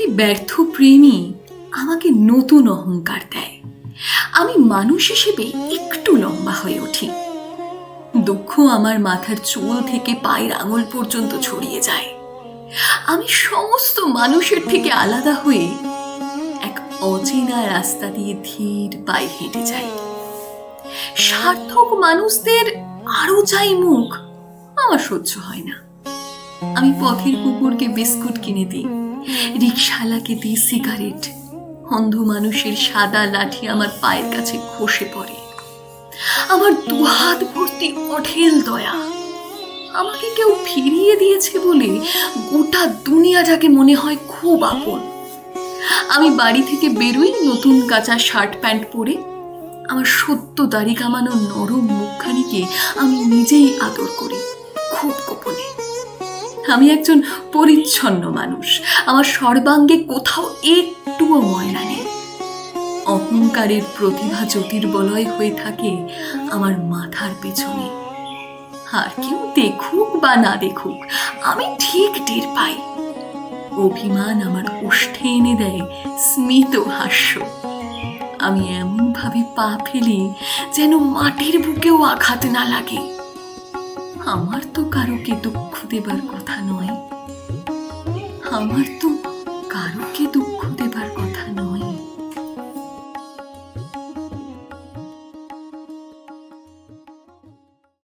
প্রতিটি ব্যর্থ প্রেমী আমাকে নতুন অহংকার দেয়। আমি মানুষ হিসেবে একটু লম্বা হয়ে উঠি। দুঃখ আমার মাথার চুল থেকে পায়ের আঙুল পর্যন্ত ছড়িয়ে যায়। আমি সমস্ত মানুষের থেকে আলাদা হয়ে এক অচেনা রাস্তা দিয়ে ধীর পায়ে হেঁটে যাই। সার্থক মানুষদের আরও চাই মুখ, আমার সহ্য হয় না। আমি পথের কুকুরকে বিস্কুট কিনে দিই রিক্সাওয়ালাকে দিই সিগারেট। অন্ধ মানুষের সাদা লাঠি আমার পায়ের কাছে খসে পড়ে। আমার দুহাত ভর্তি অঢেল দয়া। আমাকে কেউ ফিরিয়ে দিয়েছে বলে গোটা দুনিয়াটাকে মনে হয় খুব আপন। আমি বাড়ি থেকে বেরোই, নতুন কাঁচা শার্ট প্যান্ট পরে। আমার সত্য দাড়ি কামানো নরম মুখখানিকে আমি নিজেই আদর করি, খুব গোপনে। একজন পরিচ্ছন্ন মানুষ। আমার সর্বাঙ্গে কোথাও একটুও ময়লা নেই। অহংকারের প্রতিভা জ্যোতির্বলয় হয়ে থাকে আমার মাথার পেছনে। আর কেউ দেখুক বা না দেখুক, আমি ঠিক টের পাই। অভিমান আমার উষ্ঠে এনে দেয় স্মিত হাস্য। আমি এমনভাবে পা ফেলি যেন মাটির বুকেও আঘাত না লাগে। আমার তো কারোকে দুঃখ দেবার কথা নয়। আমার তো কারোকে দুঃখ দেব